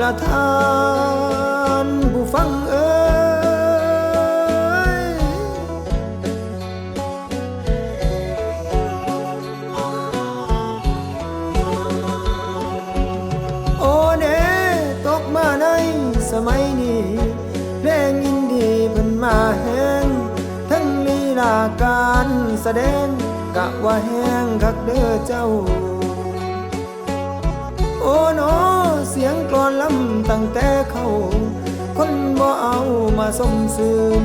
ลระทานผู้ฟังเอ๋ยโอ้เนตกมาในสมัยนี้เพลงอินดีเพิ่นมาแห้งทั้งลีลาการแสดงกะว่าแห้งกักเด้อเจ้า โอ้นอเสียงกลอนลำตั้งแต่เขาคนบ่เอามาสมซืน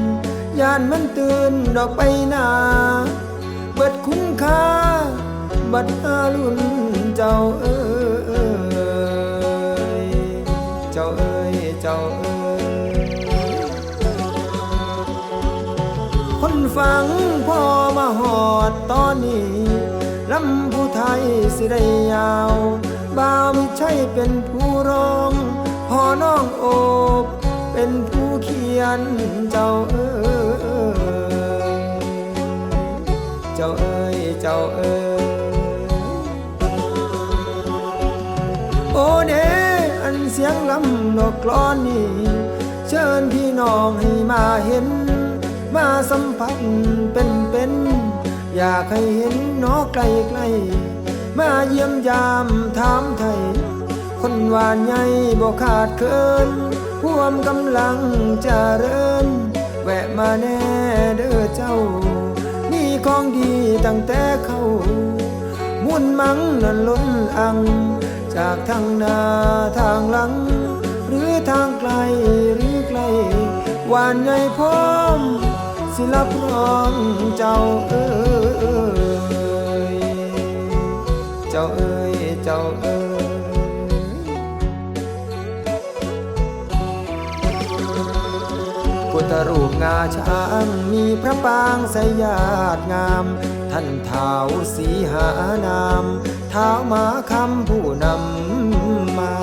ยานมันตื่นดอกไปนาเบิดคุณค่า บัดอาลุนเจ้าเอ้ยเจ้าเอ้ยเจ้าเอ้ยคนฟังพ่อมาหอดตอนนี้ลำผู้ไทยสิได้ยาว บ่าวมิใช่เป็นผู้ร้อง พอน้องโอบเป็นผู้เขียนเจ้าเอ้ยเจ้าเอ้ยเจ้าเอ้ยโอ้เดอันเสียงลำนกกลอนนี่เชิญพี่น้องให้มาเห็น มาสัมผัสเป็นเป็นอยากให้เห็นนอไกลไกล มาเยี่ยมยามถามไทย คนหวานใหญ่บ่ขาดเคินพ่วมกำลังจะเริญ แวะมาแน่เด้อเจ้า มีของดีตั้งแต่เขามุ่นมังนั้นล้นอัง จากทางหน้าทางหลัง หรือทางไกลหรือไกลหวานใหญ่พร้อม สิรับรองเจ้าเอ้ย จ้าเอ้ยเจ้าเอ้ยพุทธรูปงาช้างมีพระปางสยาดงาม ท่านเท้าสีหานามเท้ามาคำผู้นำมา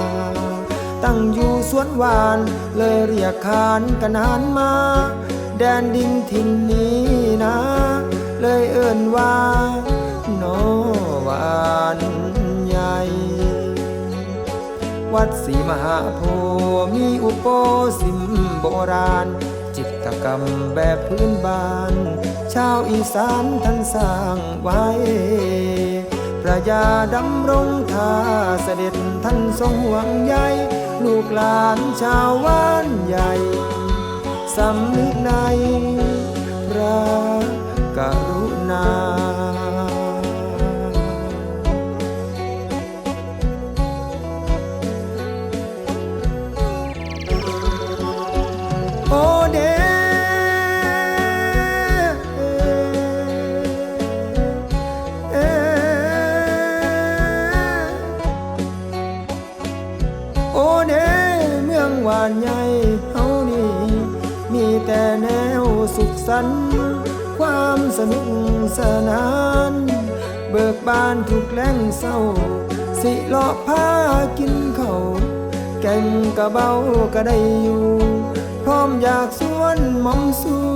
ตั้งอยู่สวนวานเลยเรียกขานกันหานมา แดนดินถิ่นนี้นะ เลยเอิ่นว่าโนหว วัดศรีมหาโพธิ์มีอุปโปสิมโบราณ จิตรกรรมแบบพื้นบ้าน ชาวอีสานท่านสร้างไว้พระยาดำรงทาเสด็จท่านทรงห่วงใยลูกหลานชาวบ้านใหญ่สำนึกในพระกรุณา โอเดเมืองหวานใหญ่เฮานี่มีแต่แนวสุขสันต์ความสนุกสนาน เบิกบานทุกแหล่งเศร้า สิเลาะพากินเขาแก่งกะเบาก็ได้อยู่ พร้อมอยากสวนมอมสู่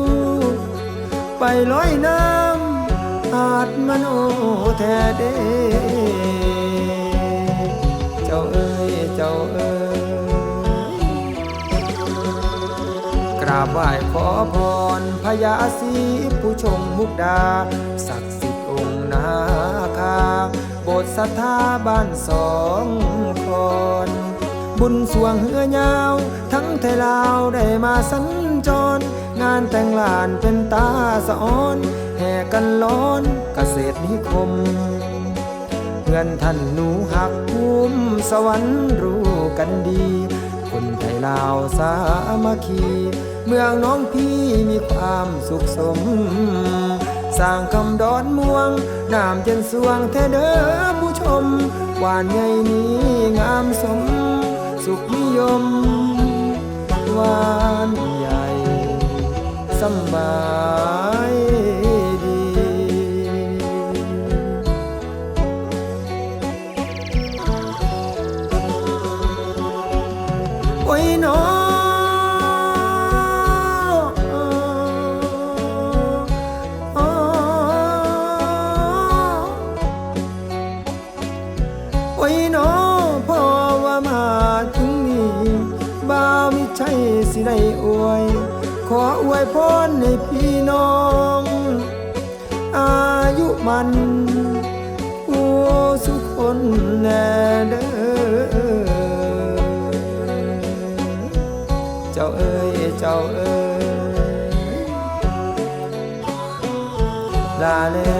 ไปลอยน้ำอาจมโนแท้เด้เจ้าเอ้ยเจ้าเอ้ยกราบไหว้ขอพรพญาศรีผู้ชงมุกดา ศักดิ์สิทธิ์องค์นาคาโบสถ์ศรัทธาบ้านสองคนบุญสวงเหือยาว ทั้งไทยลาวได้มาสัญจรงานแต่งหลานเป็นตาสะออน แห่กันล้อนเกษตรนิคม พื่อนท่านหนูหักภูมิสวรรค์รู้กันดี คนไทยลาวสามัคคี เมืองน้องพี่มีความสุขสม สร้างคำดอนม่วงน้ำเจนสวงแท้เด้อผู้ชมหวานใหญ่นี้งามสม สุขนิยมหวานใหญ่สบาย อวย ขออวยพรให้พี่น้อง อายุมันผู้สุขคนแน่เด้อเจ้าเอ้ยเจ้าเอ้ยลาแล้วลาแล้ว